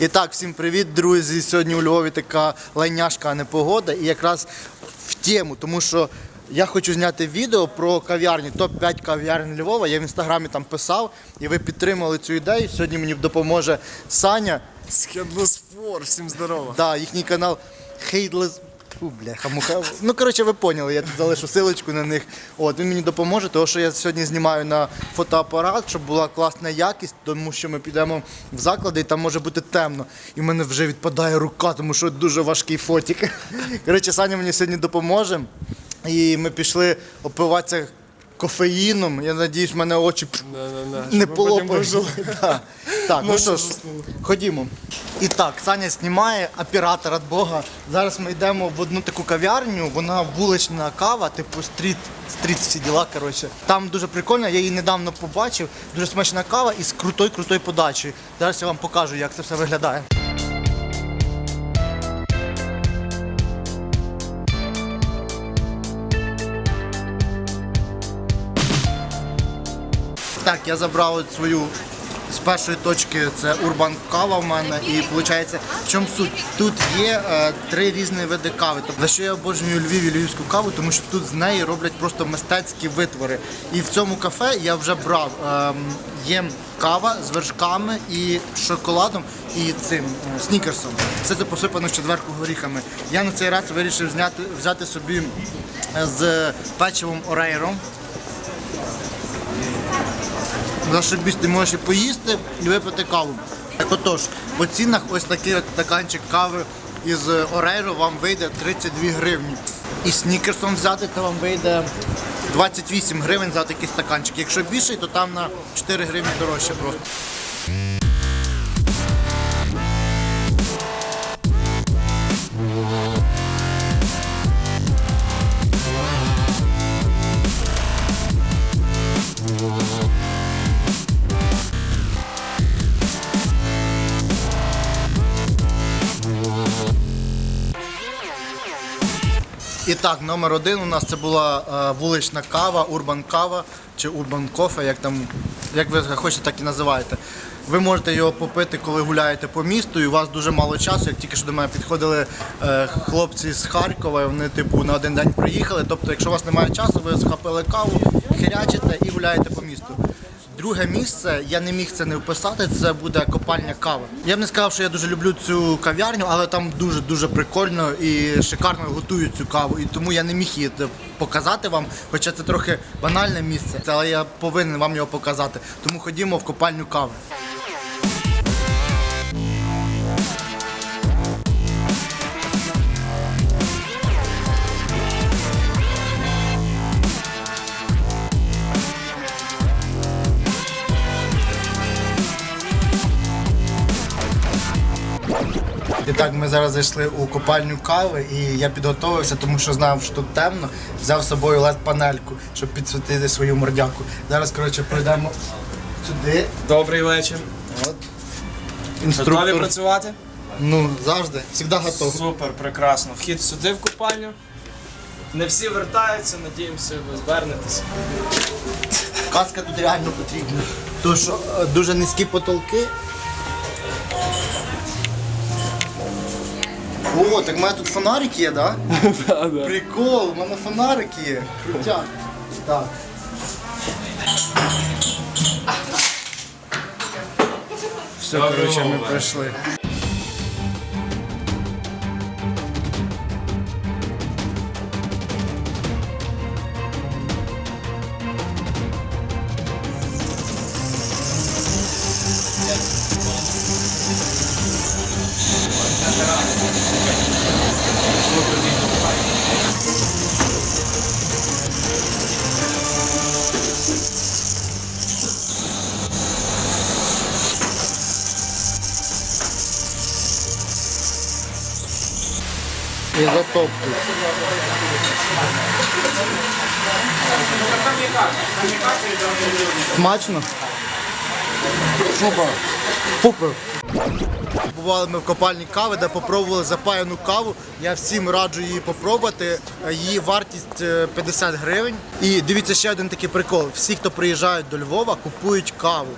І так, всім привіт, друзі. Сьогодні у Львові така лайняшка, а не. І якраз в тему, тому що я хочу зняти відео про кав'ярні, топ-5 кав'ярень Львова. Я в інстаграмі там писав, і ви підтримали цю ідею. Сьогодні мені допоможе Саня. Схедлосфор, всім здорово. Да, їхній канал Хейдлес. Фу, бляха, муха. Ну, коротше, ви поняли, я тут залишу силочку на них. От, він мені допоможе, тому що я сьогодні знімаю на фотоапарат, щоб була класна якість, тому що ми підемо в заклади і там може бути темно. І в мене вже відпадає рука, тому що дуже важкий фотік. Коротше, Саня мені сьогодні допоможе. І ми пішли опиватися кофеїном. Я надіюсь, в мене очі не полопають. Да. Так, ну що ж, ходімо. І так, Саня знімає оператор від Бога. Зараз ми йдемо в одну таку кав'ярню, вона вулична кава, типу стріт, стріт всі діла. Коротше. Там дуже прикольно, я її недавно побачив. Дуже смачна кава із крутою крутою подачею. Зараз я вам покажу, як це все виглядає. Так, я забрав свою з першої точки, це Урбан Кава в мене. І виходить, в чому суть? Тут є е, три різні види кави. Тобто, за що я обожнюю Львів і львівську каву, тому що тут з неї роблять просто мистецькі витвори. І в цьому кафе я вже брав. Е, є кава з вершками і шоколадом, і цим е, снікерсом. Все це посипано четверку горіхами. Я на цей раз вирішив зняти, взяти собі е, з печивом орейром. Зашибісь, ти можеш і поїсти і випити каву. Так отож, по цінах ось такий стаканчик кави із Орейро вам вийде 32 гривні. І снікерсом взяти, то вам вийде 28 гривень за такий стаканчик. Якщо більший, то там на 4 гривні дорожче просто. Так, номер один у нас це була е, вулична кава, урбан кава чи урбан кофе, як там, як ви хочете, так і називаєте. Ви можете його попити, коли гуляєте по місту, і у вас дуже мало часу. Як тільки що до мене підходили е, хлопці з Харкова, і вони типу на один день приїхали. Тобто, якщо у вас немає часу, ви схопили каву, хирячите і гуляєте по місту. Друге місце, я не міг це не вписати, це буде копальня кави. Я б не сказав, що я дуже люблю цю кав'ярню, але там дуже-дуже прикольно і шикарно готують цю каву. І тому я не міг її показати вам, хоча це трохи банальне місце, але я повинен вам його показати. Тому ходімо в копальню кави. Так, ми зараз зайшли у копальню кави, і я підготувався, тому що знав, що тут темно. Взяв з собою led панельку, щоб підсвітити свою мордяку. Зараз, коротше, пройдемо сюди. Добрий вечір. От. Готові працювати? Ну, завжди, завжди готов. Супер, прекрасно. Вхід сюди в купальню. Не всі вертаються, надіємося, ви звернетеся. Каска тут реально потрібна. Тому що е, дуже низькі потолки. О, так в мене тут фонарик є, да? Да? Прикол, у мене фонарик є. Крутяк. Так. Все, коротше, ми пройшли. І. Смачно? Супер. Супер. Бували ми в копальні кави, де попробували запаяну каву. Я всім раджу її попробувати. Її вартість е, 50 гривень. І дивіться ще один такий прикол. Всі, хто приїжджають до Львова, купують каву.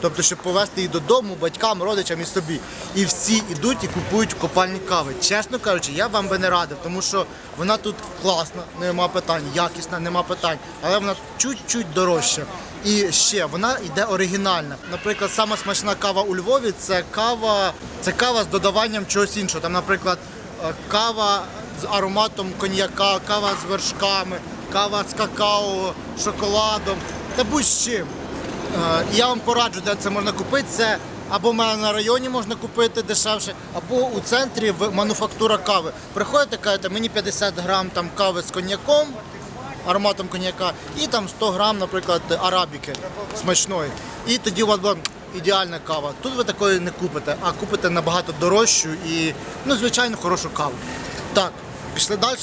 Тобто, щоб повезти її додому, батькам, родичам і собі. І всі йдуть і купують в копальні кави. Чесно кажучи, я вам би не радив, тому що вона тут класна, нема питань, якісна, нема питань, але вона чуть-чуть дорожча. І ще вона йде оригінальна. Наприклад, сама смачна кава у Львові це кава, це кава з додаванням чогось іншого. Там, наприклад, е, кава з ароматом коньяка, кава з вершками, кава з какао, шоколадом та будь-з чим. І Я вам пораджу, де це можна купити. Це або в мене на районі можна купити дешевше, або у центрі в мануфактура кави. Приходите, кажете, мені 50 грам там кави з коньяком, ароматом коньяка, і там 100 грам, наприклад, арабіки смачної. І тоді у вас буде ідеальна кава. Тут ви такої не купите, а купите набагато дорожчу і, ну, звичайно, хорошу каву. Так, пішли далі.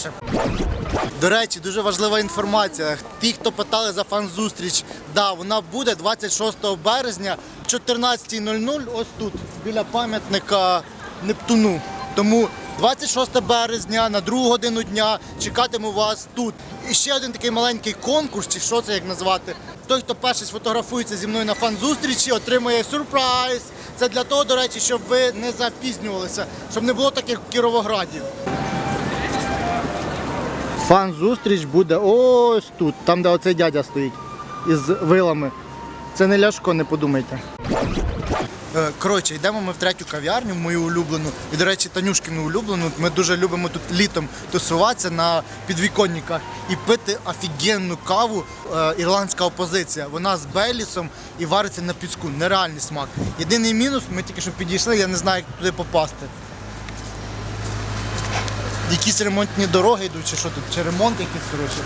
До речі, дуже важлива інформація. Ті, хто питали за фан-зустріч, да, вона буде 26 березня, 14.00, ось тут, біля пам'ятника Нептуну. Тому 26 березня на другу годину дня чекатиму вас тут. І ще один такий маленький конкурс, чи що це як назвати. Той, хто перший сфотографується зі мною на фан-зустрічі, отримує сюрприз. Це для того, до речі, щоб ви не запізнювалися, щоб не було таких в Кіровограді. Фан-зустріч буде ось тут, там, де оцей дядя стоїть із вилами. Це не ляшко, не подумайте. Е, Коротше, йдемо ми в третю кав'ярню, мою улюблену. І, до речі, Танюшкину улюблену. Ми дуже любимо тут літом тусуватися на підвіконниках і пити офігенну каву. Е, ірландська опозиція. Вона з Бейлісом і вариться на піску. Нереальний смак. Єдиний мінус, ми тільки що підійшли, я не знаю, як туди попасти. Якісь ремонтні дороги йдуть, чи що тут, чи ремонт якийсь, коротше.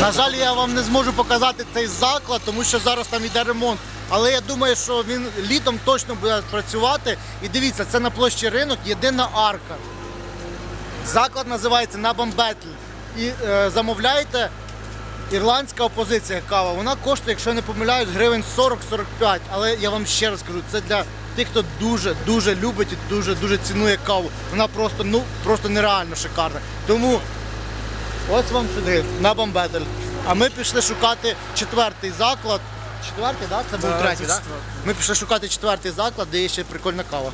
На жаль, я вам не зможу показати цей заклад, тому що зараз там йде ремонт. Але я думаю, що він літом точно буде працювати. І дивіться, це на площі ринок єдина арка. Заклад називається Набам Бетль. І е, замовляєте ірландська опозиція кава. Вона коштує, якщо я не помиляюсь, гривень 40-45. Але я вам ще раз кажу, це для тих, хто дуже дуже любить і дуже дуже цінує каву. Вона просто ну просто нереально шикарна. Тому ось вам сюди, на Бамбетель. А ми пішли шукати четвертий заклад. Четвертий, так? Це був Да, третій, так? Ми пішли шукати четвертий заклад, де є ще прикольна кава.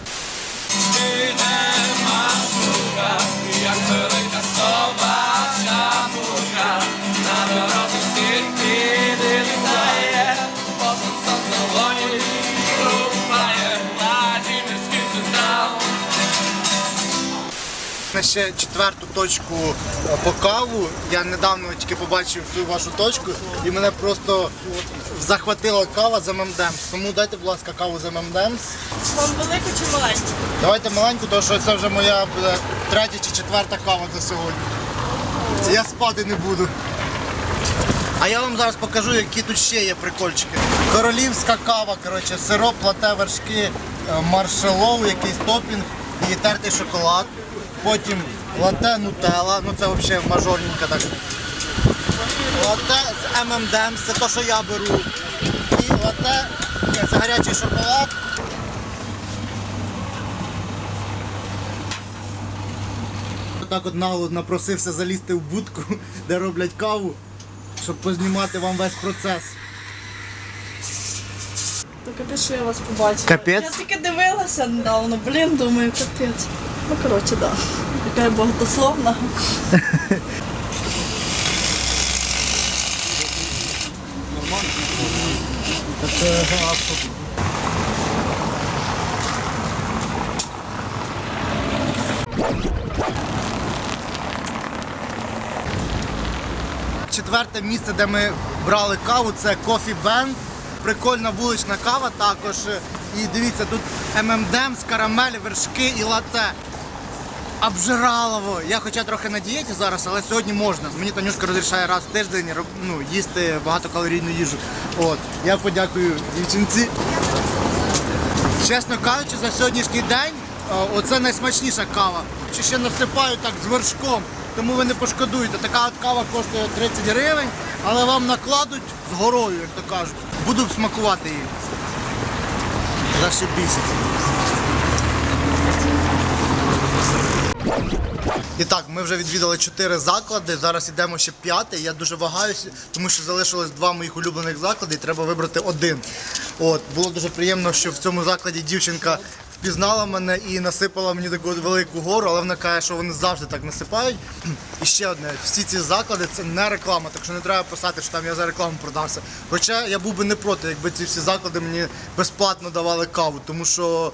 На ще четверту точку е, по каву. Я недавно тільки побачив цю вашу точку і мене просто захватила кава з ММДМС. Тому дайте, будь ласка, каву з ММДМС. Вам велику чи маленьку? Давайте маленьку, тому що це вже моя буде третя чи четверта кава за сьогодні. Я спати не буду. А я вам зараз покажу, які тут ще є прикольчики. Королівська кава, коротше, сироп, лате, вершки, е, маршеллоу, якийсь топінг і тертий шоколад. Потім лате нутелла, ну це взагалі мажорненька так. Лате з ММДМ, це те, що я беру. І лате, це гарячий шоколад. Так от напросився залізти в будку, де роблять каву, щоб познімати вам весь процес. То капець, що я вас побачила. Капець? Я тільки дивилася недавно, блін, думаю, капець. Ну, коротше, да. Яка я багатословна. Четверте місце, де ми брали каву, це Coffee Band. Прикольна вулична кава також. І дивіться, тут ММДМ з карамель, вершки і лате. Обжиралово. Я хоча трохи на дієті зараз, але сьогодні можна. Мені Танюшка розрішає раз в тиждень ну, їсти багатокалорійну їжу. От. Я подякую дівчинці. Чесно кажучи, за сьогоднішній день е, оце найсмачніша кава. Чи ще насипаю так з вершком, тому ви не пошкодуєте. Така от кава коштує 30 гривень, але вам накладуть з горою, як то кажуть. Буду смакувати її. Зашибісь. І так, ми вже відвідали чотири заклади. Зараз йдемо ще п'ятий. Я дуже вагаюся, тому що залишилось два моїх улюблених заклади, і треба вибрати один. От було дуже приємно, що в цьому закладі дівчинка впізнала мене і насипала мені таку велику гору, але вона каже, що вони завжди так насипають. І ще одне, всі ці заклади це не реклама, так що не треба писати, що там я за рекламу продався. Хоча я був би не проти, якби ці всі заклади мені безплатно давали каву, тому що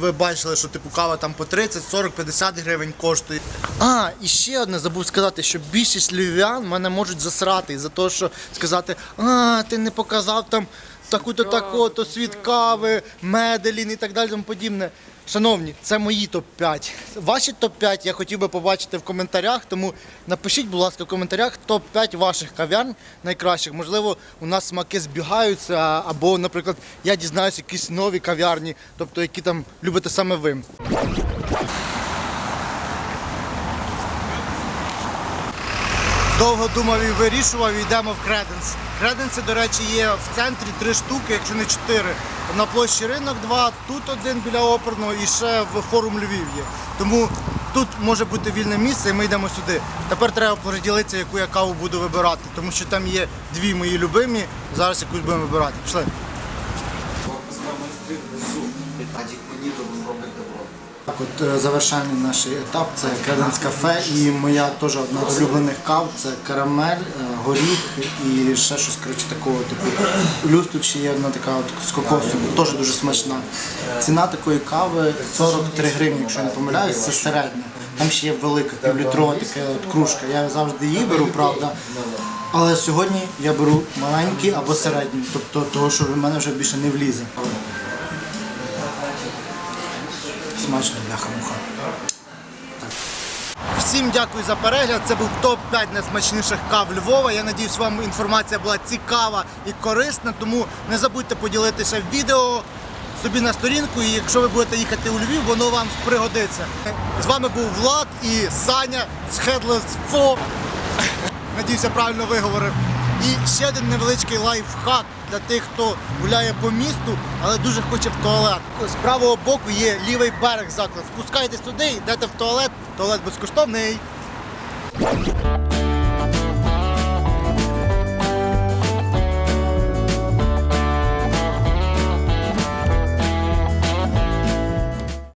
ви бачили, що типу кава там по 30, 40, 50 гривень коштує. А, і ще одне забув сказати, що більшість львів'ян мене можуть засрати за те, що сказати, а ти не показав там таку-то таку-то світ кави, меделін і так далі тому подібне. Шановні, це мої топ-5. Ваші топ-5 я хотів би побачити в коментарях, тому напишіть, будь ласка, в коментарях топ-5 ваших кав'ярн найкращих. Можливо, у нас смаки збігаються, або, наприклад, я дізнаюся якісь нові кав'ярні, тобто які там любите саме ви. Довго думав і вирішував, і йдемо в Креденс. Креденси, до речі, є в центрі три штуки, якщо не чотири. На площі ринок два, тут один біля оперного і ще в форум Львів є. Тому тут може бути вільне місце, і ми йдемо сюди. Тепер треба поділитися, яку я каву буду вибирати, тому що там є дві мої любимі. Зараз якусь будемо вибирати. Пішли. Так, от е, завершальний наш етап це Креденс кафе і моя теж одна з улюблених кав це карамель, е, горіх і ще щось коротше, такого типу. Плюс тут ще є одна така от з кокосом, теж дуже смачна. Ціна такої кави 43 гривні, якщо не помиляюсь, це середня. Там ще є велика півлітрова така от кружка. Я завжди її беру, правда. Але сьогодні я беру маленькі або середні, тобто того, що в мене вже більше не влізе. Смачно, бляха-муха. Всім дякую за перегляд. Це був топ-5 найсмачніших кав Львова. Я надіюсь, вам інформація була цікава і корисна. Тому не забудьте поділитися відео собі на сторінку. І якщо ви будете їхати у Львів, воно вам пригодиться. З вами був Влад і Саня з Headless Fo. Надіюся, правильно виговорив. І ще один невеличкий лайфхак для тих, хто гуляє по місту, але дуже хоче в туалет. З правого боку є лівий берег заклад. Спускайтесь туди, йдете в туалет, туалет безкоштовний.